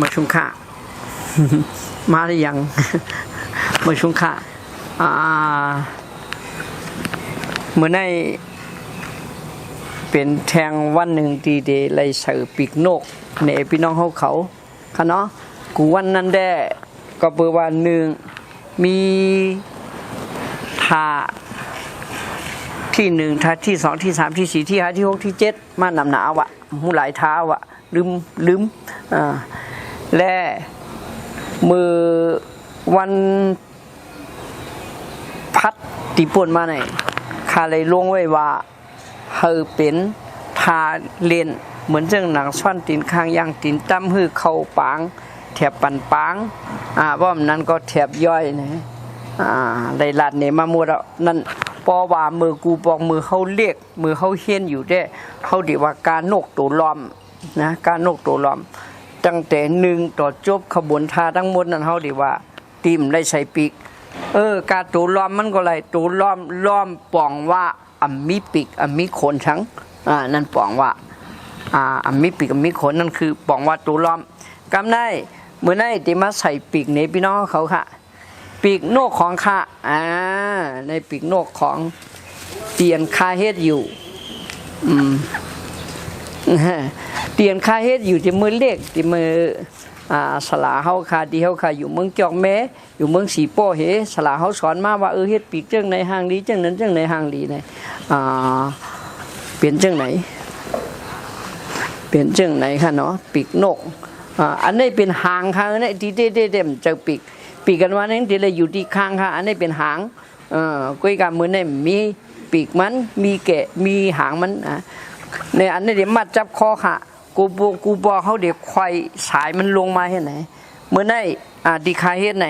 มาชุมค่ามาหรือยังมาชุมค่าอ่าเมื่อในเป็นแทงวันหนึ่งดีเดย์เลยใส่ปีกนกในพี่น้องเขาเขาค่ะเนาะกูวันนั้นแด้ก็เปิดว่าหนึ่งมีทาที่หนึ่งท่าที่สองที่สามที่สี่ที่ห้าที่หกที่เจ็ดมานำหนาวอะหูหลายเท้าอะลืมลืมอ่า และมือวันพัดตีป่วนมาไหนคาเลยลวงไว้ว่าเฮอเป็นทาเลนเหมือนเรื่องหนังซ่อนตีนข้างย่างตีนตั้มฮือเข้าปางแถบปันปางอ่าว่ามันนั้นก็แถบย่อยนะอ่าได้ลัดเนี่ยมาหมดแล้วนั่นปอว่ามือกูบอกมือเขาเรียกมือเขาเฮียนอยู่ได้เขาดีว่าการนกตัวล้อมนะการนกตัวล้อม ตั้งแต่หนึ่งต่อจบขบวนทาทั้งหมดนั้นเขาดีว่าตีมได้ใส่ปีก เออการตัวล้อมมันก็ไรตัวล้อมล้อมป่องว่าอัมมีปีกอัมมีขนทั้งอ่านั่นป่องว่าอ่าอันมีปีกอันมีขนนั่นคือปองว่าตัวล้อมกำได้เมื่อไดที่มาใส่ปีกในพี่น้องเขาค่ะ ปีกโนกของข้าอ่าในปีกโนกของเตียนคาเฮ็ดอยู่ อืม เตียนคาเฮ็ดอยู่ที่มือเล็กที่มืออ่าสลาเฮาคาที่เฮาคาอยู่เมืองจอกแม้อยู่เมืองสีโป้เหสลาเฮาสอนมาว่าเออเฮ็ดปีกเจังในห้างดีเจังนั้นจังในห้างดีในอ่าเปลี่ยนเจังไหน เป็นเจังไหนคะเนาะปีกนกอ่าอันนี้เป็นหางค่ะอันนี้ที่เด็ดๆๆเจอปีกปีกกันว่านั้นที่เลยอยู่ที่ข้างค่ะอันนี้เป็นหางเอ่อกุ้ยกันมือนี่มีปีกมันมีแกะมีหางมันอะ ในอันนี้เดี๋ยวมัดจับคอค่ะกูบกูบอกเขาเดี๋ยวควายสายมันลงมาเห็นไหนเมื่อไดอ่าดีคาเฮ็ดไหน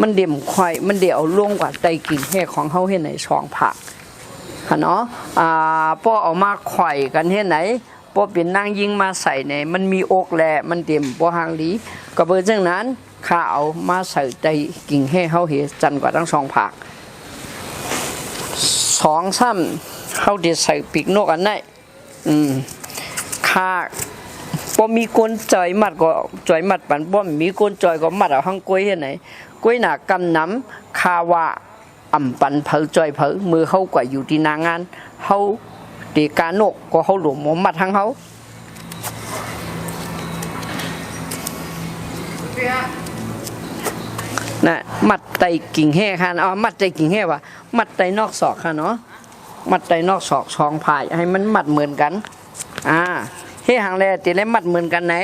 มันเดี่ยมควายมันเดี๋ยวลงกว่าไตกิ่งแห่ของเขาเห็นไหนสองผักค่ะเนาะอ่าป้อเอามาไข่กันเฮ็ดไหนป้อเป็นนางยิงมาใส่เนี่ยมันมีอกแหละมันเต็มป้อหางหลีก็เบอร์จังนั้นข้าเอามาใส่ใจกิ่งให้เฮาเฮ็ดจันกว่าทั้งสองผักสองซ้ำเฮาเดี๋ยวใส่ปีกนกอันไหน อืมข้าป้อมีก้นจอยมัดก็จอยมัดปันป้อมีก้นจอยก็มัดเอาหางกล้วยเฮ็ดไหนกล้วยหน้ากำน้ำคาว่าอ่ำปันเผลจอยเผลมือเขากว่าอยู่ที่นางานเขาตีการนกก็เขาหลวมหมมัดทั้งเขาน่ะมัดไตกิ่งแห่ค่ะอ๋อมัดไตกิ่งแห่วะมัดไตนอกศอกค่ะเนาะ มัดไตนอกศอกช่องผายให้มันมัดเหมือนกัน อ่าเฮ่หางแลตีแล้วมัดเหมือนกันไหน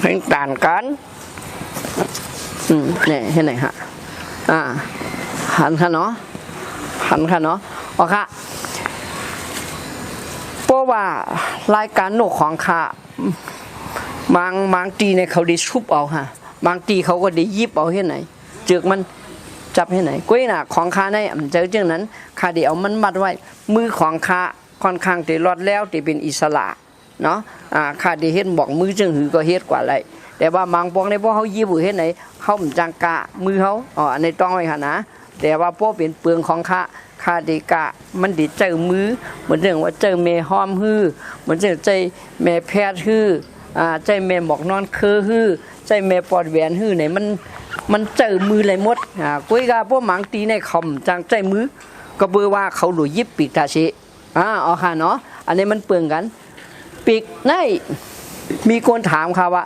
ให้ต่างกัน อืมเนี่ยเห็นไหนฮะ อ่า หันค่ะเนาะ หันค่ะเนาะโอเคเพราะว่ารายการนกของข้าบางบางตีเนี่ยเขาด้ชุบเอาค่ะ บางตีเขาก็ได้ยิบเอาเห็นไหนเจือกมันจับเห็นไหนกุ้ยน่ะของข้าในอ่ำเจอเจ้านั้นข้าเดี๋ยวเอามันมัดไว้ มือของข้าค่อนข้างจะรอดแล้วที่เป็นอิสระเนาะอ่าข้าด้เห็นบอกมือจึงหือก็เฮ็ดกว่าไรแต่ว่าบางพวกในพวกเขายิบเฮ็ดไหนเขาจังกะมือเขาอ๋ออันต้องไว้ค่ะนะแต่ว่าพวกเป็นเปลืองของข้าข้าดีกะมันดีเจอมือเหมือนเรื่องว่าเจอเมห้อมฮื้อเหมือนเรื่องใจแม่แพทย์ฮื้ออ่าใจแม่หมอกนอนคือฮื้อ ใจแม่ปอดแหวนฮื้อไหนมันมันเจอมือเลยหมดอ่ากุ้ยกาพวกหมังตีในคอมจังใจมือ ก็เบื่อว่าเขาหลุยยิบปีกตาชิอ่าอ๋อค่ะเนาะอันนี้มันเปลืองกันปีกในมีคนถามค่ะว่า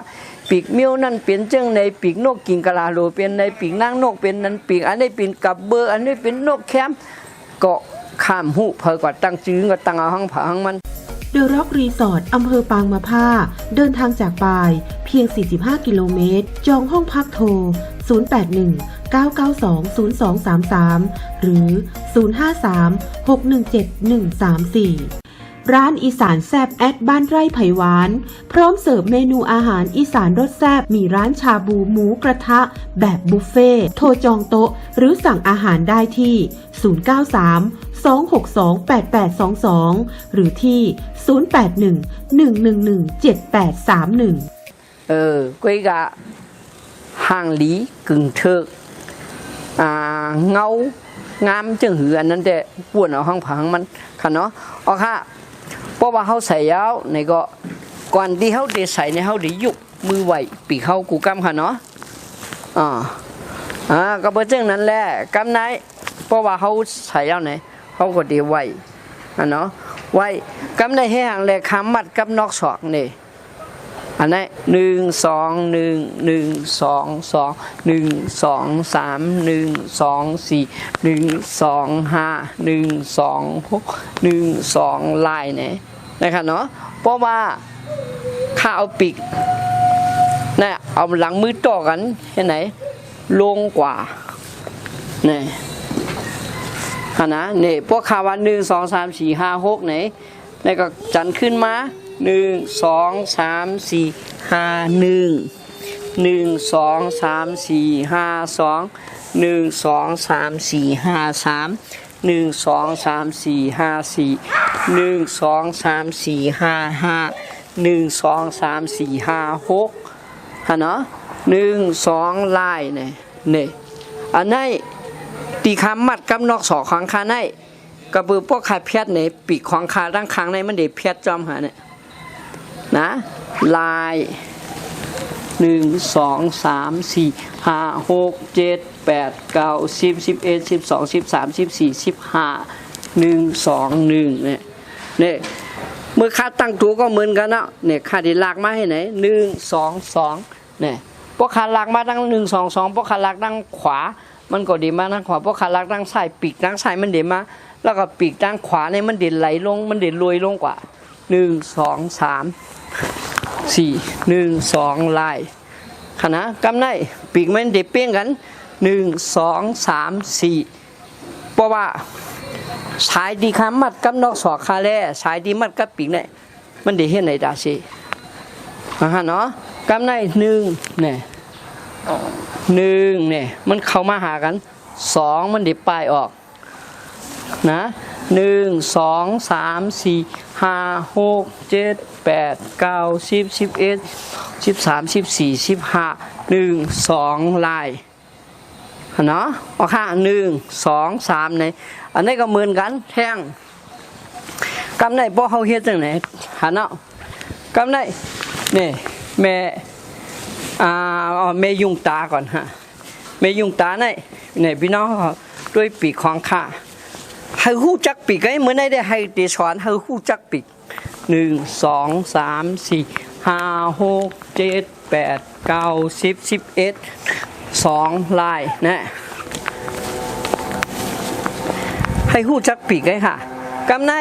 ปีกเมียวนั่นเป็นเจังในปีกนกกิงกะลาโลเป็นในปีกนางนกเป็นนั้นปีกอันนี้เป็นกับเบอร์อันนี้เป็นนกแคมก็ข้ามหูเพอก็ตั้งจื้อก็ตั้งเอาหังผาหังมัน เดอะร็อกรีสอร์ทอำเภอปางมะผ้า เดินทางจากปายเพียง 45 กิโลเมตร จองห้องพักโทร 081 992 0233 หรือ 053 617 134 ร้านอีสานแซบแอดบ้านไร่ไผ่หวาน พร้อมเสิร์ฟเมนูอาหารอีสานรสแซบมีร้านชาบูหมูกระทะ แบบบุฟเฟ่โทรจองโต๊ะ หรือสั่งอาหารได้ที่ 093 262 8822 หรือที่ 081 111 7831 เออกุ้ยกะห่างหลีกึ่งเทิกอ่าเงางามจึงหืออันนั้นแต่ป่วนเอาห้องผังมันค่ะเนาะอ๋อค่ะ ราะว่าเขาใส่ยาวในก็ก่อนที่เขาได้ใส่ในเขาได้ยุกมือไหวปีเขากูกำค่ะเนาะอ่าอ่าก็เพื่องนั้นแหละกำไหนเพราะว่าเขาใส่ยาวไหนเขาก็ได้ไหวอะเนาะไหวกำไหนให้ห่างแหลกคำมัดกับนอกศอกนี่อันนี้หนึ่งสองหนึ่งหนึ่งสองสองหนึ่งสองสามหนึ่งสองสี่หนึ่งสองห้าหนึ่งสองหกหนึ่งสองลายเนี่ย นะครับเนาะเพราะว่าข้าเอาปีกนี่เอาหลังมือต่อกันเห็นไหนลงกว่านี่ฮะนะนี่พวกคาวันหนึ่งสองสามสี่ห้าหกไหนนี่ก็จันขึ้นมาหนึ่งสองสามสี่ห้าหนึ่งหนึ่งสองสามสี่ห้าสองหนึ่งสองสามสี่ห้าสาม หนึ่งสองสามสี่ห้าสี่หนึ่งสองสามสี่ห้าห้าหนึ่งสองสามสี่ห้าหกฮะเนาะหนึ่งสองลายเนี่ยเนี่ยอันนี้ตีคำมัดกับนอกสอของคาในกระบือพวกขาเพียดในปีกของคาด้านข้างในมันเด็เพียดจอมหาเนี่ยนะลายหนึ่งสองสามสี่ห้าหกเจ็ด แปดเก้าสิบสิบเอ็ดสิบสองสิบสามสิบสี่สิบห้าหนึ่งสองหนึ่งเนี่ยเนี่ยเมื่อค่าตั้งตัวก็เหมือนกันนะเนี่ยค่าที่ลากมาให้ไหนหนึ่งสองสองเนี่ยพวกขาลากมาตั้งหนึ่งสองสองพวกขาลากตั้งขวา มันก็ดีมาทางขวาพวกขาลากตั้งซ้ายปีกตั้งซ้ายมันเดีมา แล้วก็ปีกตั้งขวาเนี่ยมันเด่นไหลลง มันเด่นลอยลงกว่าหนึ่งสองสามสี่หนึ่งสองลายขณะกำไนปีกมันเด็เปี้ยงกัน หนึ่งสองสามสี่เพราะว่าสายดีคำมัดกับนอกสอกคาแล่สายดีมัดกับปีกเนี่ยมันเดีเห็นในดาซีอ่าฮะเนาะกำไนหนึ่งเนี่ยหนึ่งเนี่ยมันเข้ามาหากันสองมันเด็ปลายออกนะหนึ่งสองสามสี่ห้าหกเจ็ดแปดเก้าสิบสิบเอ็ดสิบสามสิบสี่สิบห้าหนึ่งสองลาย เนาะเอาค่ะหนึ่งสองสามในอันนี้ก็เหมือนกันแท่งกำไนบ่เขาเฮ็ดจังไหนหันเนาะกำไนนี่แม่อ่าเอาแม่ยุงตาก่อนฮะแม่ยุงตาไหนนี่พี่น้องด้วยปีกของข้าให้หู้จักปีกไอ้เหมือนได้ให้เดสอนให้หู้จักปีกหนึ่งสองสามสี่ห้าหกเจ็ดแปดเก้าสิบสิบเอ็ด สองลายนะให้หู้จักปีกไอ้ค่ะกำไน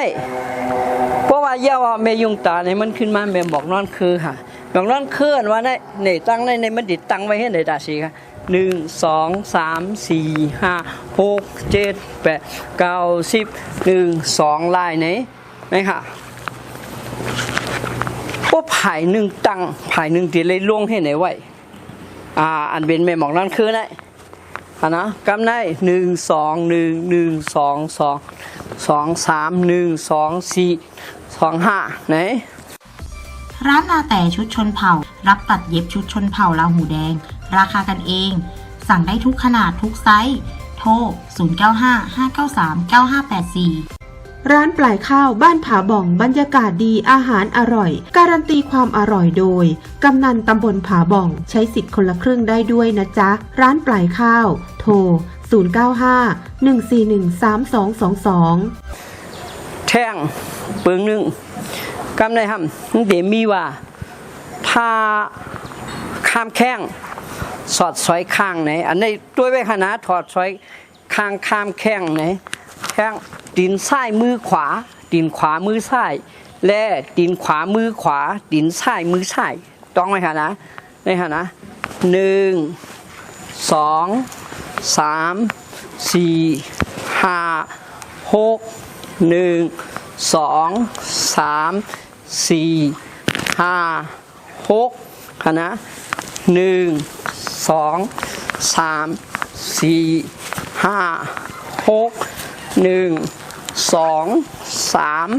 เพราะว่าเยาว่าเมยุงตาเนี่ยมันขึ้นมาเมบอกนอนคือค่ะบอกนอนเคลื่อนว่าเนี่ยเนี่ยตั้งในในมันดิดตั้งไว้ให้ในดาสีค่ะหนึ่งสองสามสี่ห้าหกเจ็ดแปดเก้าสิบหนึ่งสองลายไหนไหมค่ะพวกผายหนึ่งตังผายหนึ่งตีเลยล่วงให้ไหนไว้ อ่าอันเป็นแม่หมอกนั่นคือไหนอะนะกำไนหนึ่งสองหนึ่งหนึ่งสองสองสองสามหนึ่งสองสี่สองห้าไหนร้านนาแต่ชุดชนเผ่า รับตัดเย็บชุดชนเผ่าลาหูแดง ราคากันเอง สั่งได้ทุกขนาดทุกไซส์ โทร 0955939584 ร้านปลายข้าวบ้านผาบ่องบรรยากาศดีอาหารอร่อย การันตีความอร่อยโดย กำนันตำบลผาบ่อง ใช้สิทธิ์คนละครึ่งได้ด้วยนะจ๊ะ ร้านปลายข้าว โทร 095 141 3222 แท่งเปิงหนึ่งกำในทำเดมีว่าถ้าข้ามแข้งสอดสอยข้างไหน อันนี้ด้วยไว้ขนาดถอดสอยข้างข้ามแข้งไหน แข้งดินซ้ายมือขวาดินขวามือซ้าย และดินขวามือขวาดินซ้ายมือซ้ายต้องไหมคะนะในขณะนะหนึ่งสองสามสี่ห้าหกหนึ่งสองสามสี่ห้าหกคณะหนึ่งสองสามสี่ห้าหก หนึ่งสองสาม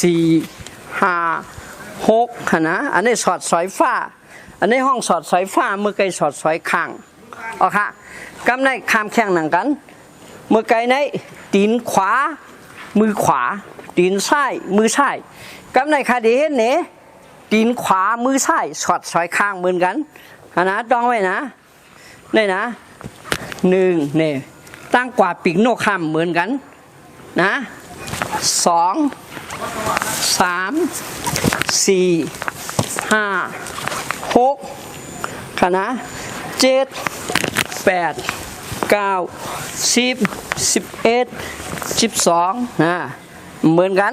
สี่ห้าหกคณะอันนี้สอดสายฟ้า อันนี้ห้องสอดสายฟ้าเมื่อไกลสอดสายข้างเอค่ะกำในข้ามแข่งหนังกัน เมื่อไกลในตีนขวา มือขวา ตีนซ้ายมือซ้ายกับในคดีเห็นเนี่ยตีนขวามือซ้ายสอดซอยข้างเหมือนกันอะนะต้องไว้นะนี่นะหนึ่งเนี่ย ตั้งกว่าปีกโนกคำเหมือนกันนะสองสามสี่ห้าหกคณะเจ็ดแปดเก้าสิบสิบเอ็ดสิบสองนะเหมือนกัน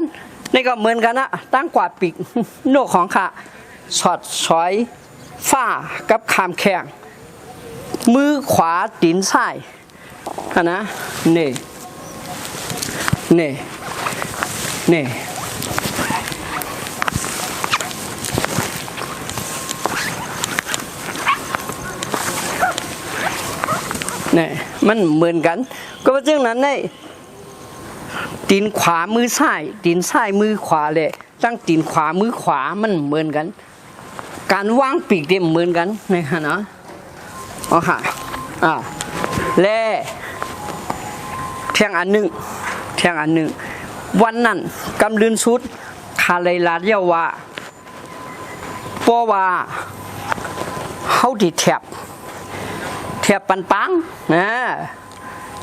นี่ก็เหมือนกันนะตั้งกว่าปีกโนกของข้าสอดซอยฝ้ากับคามแข็งมือขวาตีนซ้าย อะนะเนี่นี่นี่นี่มันเหมือนกัน ก็เพราะฉะนั้นเนี่ตีนขวามือซ้ายตีนซ้ายมือขวาเลยตั้งตีนขวามือขวามันเหมือนกัน การวางปีกเนี่ยเหมือนกันนะฮะเนาะอ๋อค่ะอ่าแล่ เที่ยงอันหนึ่งเที่ยงอันหนึ่งวันนั้นกำลืนสุดคาเลยลาเยาว่าเพราะว่าเขาดีแถบแถบปันปังนะ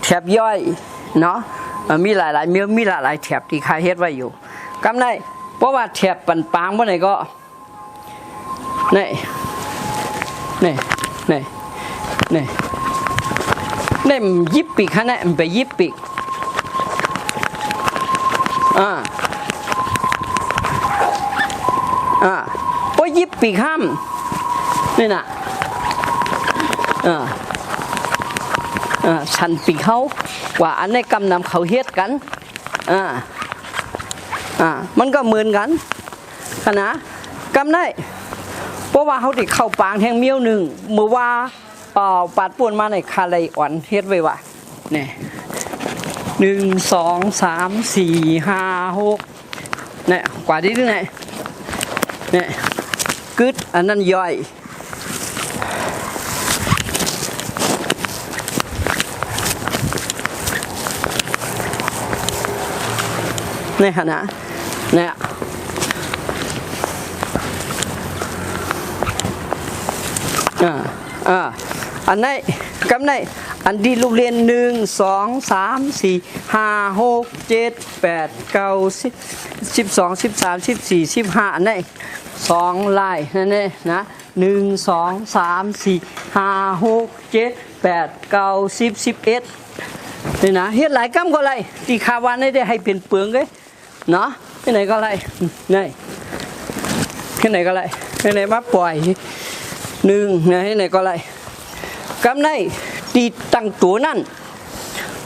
แถบย่อยเนาะเอ่อมีหลายๆมีมีหลายๆแถบที่คาเฮ็ดไว้อยู่กำได้เพราะว่าแถบปันปังเมื่อไหร่ก็นี่นี่นี่นี่ นี่มันยิบปีกฮะเนี่ยไปยิบปีกอ่าอ่าพอยิบปีกห้ามนี่นะอ่าอ่าชันปีเขาว่าอันในกำนำเขาเฮ็ดกันอ่าอ่ามันก็เหมือนกันขนะกำได้เพราะว่าเขาติดเข้าปางแทงเมี้ยวหนึ่งเมื่อว่า เอ่อปาดป่วนมาในคาไลอ่อนเฮ็ดไว้ว่าเนี่ยหนึ่งสองสามสี่ห้าหกเนี่ยกว่านี้ด้วยเนี่ยเนี่ยกึดอันนั้นย่อยในขณะเนี่ยอ่าอ่า อันไหนกำไหนอันดีลูกเรียนหนึ่งสองสามสี่ห้าหกเจ็ดแปดเก้าสิบสิบสองสิบสามสิบสี่สิบห้าอันไหนสองลายนั่นเองนะหนึ่งสองสามสี่ห้าหกเจ็ดแปดเก้าสิบสิบเอ็ดนี่นะเฮ็ดหลายกรรมก็ไรตีคาวานได้ให้เป็นเปลืองเลยเนาะที่ไหนก็ไรนี่ที่ไหนก็ไรที่ไหนมาปล่อยหนึ่งนะที่ไหนก็ไร กำไรตีตั้งตัวนั่น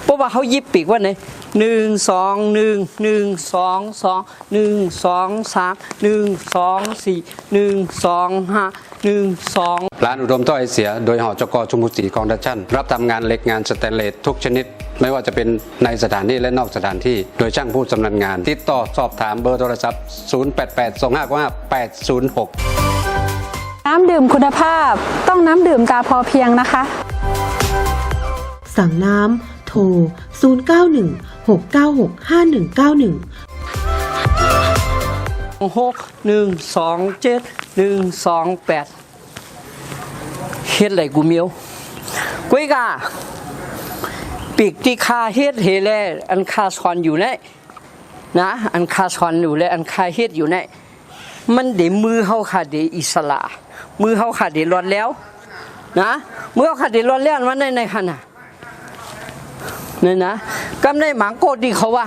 เพราะว่าเขายิบปีกว่าไหนหนึ่งสองหนึ่งหนึ่งสองสองหนึ่งสองสามหนึ่งสองสี่หนึ่งสองห้าหนึ่งสองร้านอุดมต้อยเสีย โดยหอจกชุมพูสีกองดัชชั่น รับทำงานเหล็กงานสแตนเลสทุกชนิด ไม่ว่าจะเป็นในสถานที่และนอกสถานที่ โดยช่างผู้ชำนาญงาน ติดต่อสอบถามเบอร์โทรศัพท์ 088255806 น้ำดื่มคุณภาพ ต้องน้ำดื่มตาพอเพียงนะคะ สั่งน้ำโทร 091 696 5191 หกหนึ่งสองเจ็ดหนึ่งสองแปดเฮ็ดอะไรกูเมียวกุ้ยกาปีกที่คาเฮ็ดเฮแลอันคาซอนอยู่เนี่ยนะ อันคาซอนอยู่และอันคาเฮ็ดอยู่เนี่ยมันเดมือเฮาค่ะเดอิสระ มือเฮาค่ะเดร้อนแล้ว นะมือเฮาค่ะเดร้อนแล้วมันในในขณะนี่นะกำในหมังโกดดีเขาว่า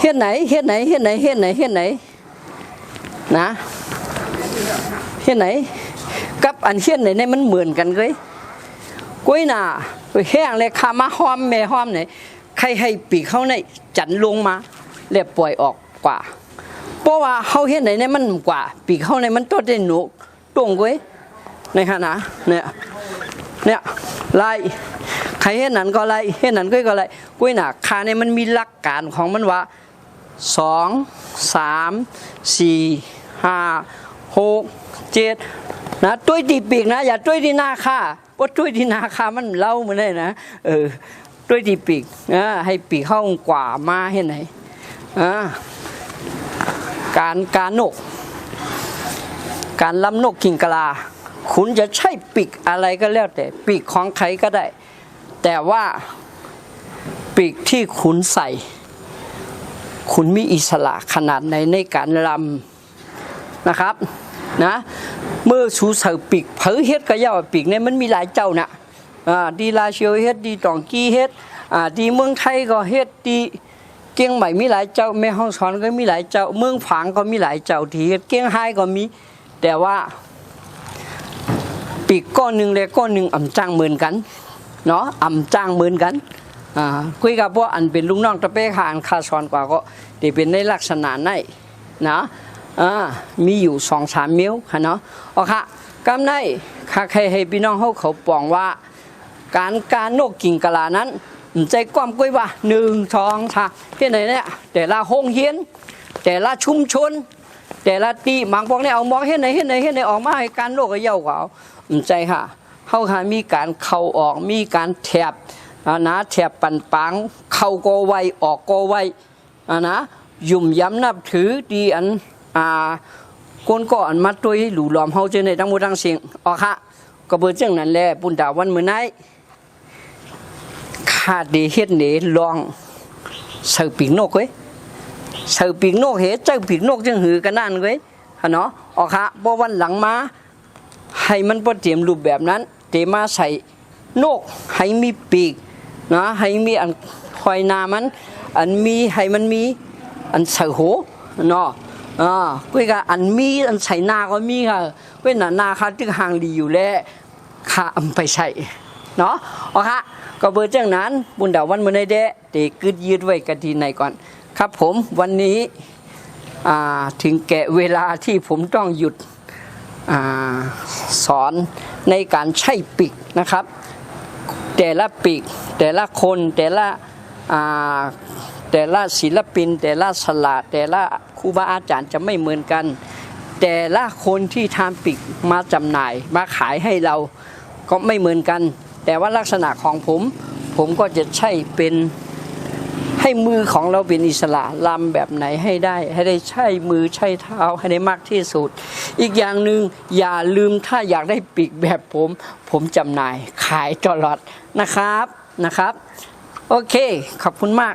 เฮ็ดไหนเฮ็ดไหนเฮ็ดไหนเฮ็ดไหนเฮ็ดไหนนะเฮ็ดไหน กับอันเฮ็ดไหนเนี่ยมันเหมือนกันเลยกุ้ยน่ะแห้งเลยขามาหอมแม่หอมไหนใครให้ปีกเขาในจันลงมาแล้วปล่อยออกกว่า เพราะว่าเขาเฮ็ดไหนเนี่ยมันกว่า ปีกเขาในมันตัวได้หนุกตรงกุ้ยในขณะเนี่ยเนี่ยไลใครเฮ็ดนั้นก็ไลเฮ็ดนั้นก็ก็ไลกุ้ยหน่ะคาเนี่ยมันมีหลักการของมันว่าสองสามสี่ห้าหกเจ็ดนะตุ้ยตีปีกนะ อย่าตุ้ยที่หน้าค่าเพราะตุ้ยที่หน้าค่ามันเล่ามันได้นะเออตุ้ยตีปีกนะให้ปีกเข้ากว่ามาเห็นไหนอ่า การการนก การล้ำนกกิงกะลา คุณจะใช้ปีกอะไรก็แล้วแต่ปีกของใครก็ได้ แต่ว่าปีกที่คุณใส่ คุณมีอิสระขนาดไหนในการลำนะครับนะเมื่อสูเสือปีกเผยเฮ็ดก็ย่าว่าปีกเนี่ยมันมีหลายเจ้านะอ่าดีลาเชียวเฮ็ดดีตองกี้เฮ็ดอ่าดีเมืองไทยก็เฮ็ดดี เกียงใหม่มีหลายเจ้าแม่ห้องสอนก็มีหลายเจ้า เมืองฝางก็มีหลายเจ้าทีเกียงไฮ้ก็มี แต่ว่า ปีกก้อนหนึ่งเลยก้อนหนึ่งอ่ำจ้างเหมือนกันเนาะอ่ำจ้างเหมือนกันอ่าคุยกับพวกอันเป็นลุงน้องตะเป้ค่ะอันคาซอนกว่าก็ได้เป็นในลักษณะไหนนะอ่ามีอยู่สองสามมิ้วค่ะเนาะโอเคกำในค่ะใครให้พี่น้องเขาเขาปองว่า การการโนกกิ่งกะลานั้น ใจความกุ้ยว่าหนึ่งสองสามที่ไหนเนี่ยแต่ละห้องเฮียน แต่ละชุมชน แต่ละตีบางพวกเนี่ยเอามองเห็นไหนเห็นไหนเห็นไหนออกมาให้การโลกก็เย่าเขาใจค่ะเขาค่ะมีการเข้าออกมีการแถบอ่านะแถบปันปังเข้าโกไวออกโกไวอ่านะยุ่มย้ำนับถือดีอันอ่าคนก็อันมาตัวหลูหลอมเฮาเจอในทั้งหมดทั้งเสียงออกค่ะก็เบอร์เจ้งนั่นแหละปุ่นดาวันมื้อไน ขาดดีเฮ็ดเนลองเสือปีกนกเว้ย sự biển nô hết chơi biển nô chân hử cái nan cái hả nó ở khá bao văn lắng má hay มันบ่เตรียมรูปแบบนั้นเตรียมมาใส่นกให้มีปีกนะให้มีอันคอยนามัน อันมีให้มันมีอันใส่หูเนาะอ่ากุยกะอันมีอันใส่นาก็มีค่ะเว้นหน้านาค่ะที่ห่างดีอยู่แล้วค่ะเอาไปใส่ เนาะโอเคก็เบอร์เจังนั้น บุญดาวันมือในเดะเตกึดยืดไว้กันทีไหนก่อน ครับผมวันนี้ถึงแก่เวลาที่ผมต้องหยุดอสอนในการใช้ปีกนะครับ แต่ละปีกแต่ละคนแต่ละแต่ละศิลปิน แต่ละสลาแต่ละครูบาอาจารย์จะไม่เหมือนกัน แต่ละคนที่ทำปีกมาจำหน่ายมาขายให้เราก็ไม่เหมือนกัน แต่ว่าลักษณะของผม ผมก็จะใช่เป็นให้มือของเราเป็นอิสระลำแบบไหนให้ได้ ให้ได้ใช่มือใช่เท้าให้ได้มากที่สุด อีกอย่างหนึ่งอย่าลืมถ้าอยากได้ปีกแบบผม ผมจำหน่ายขายตลอดนะครับนะครับ โอเค ขอบคุณมาก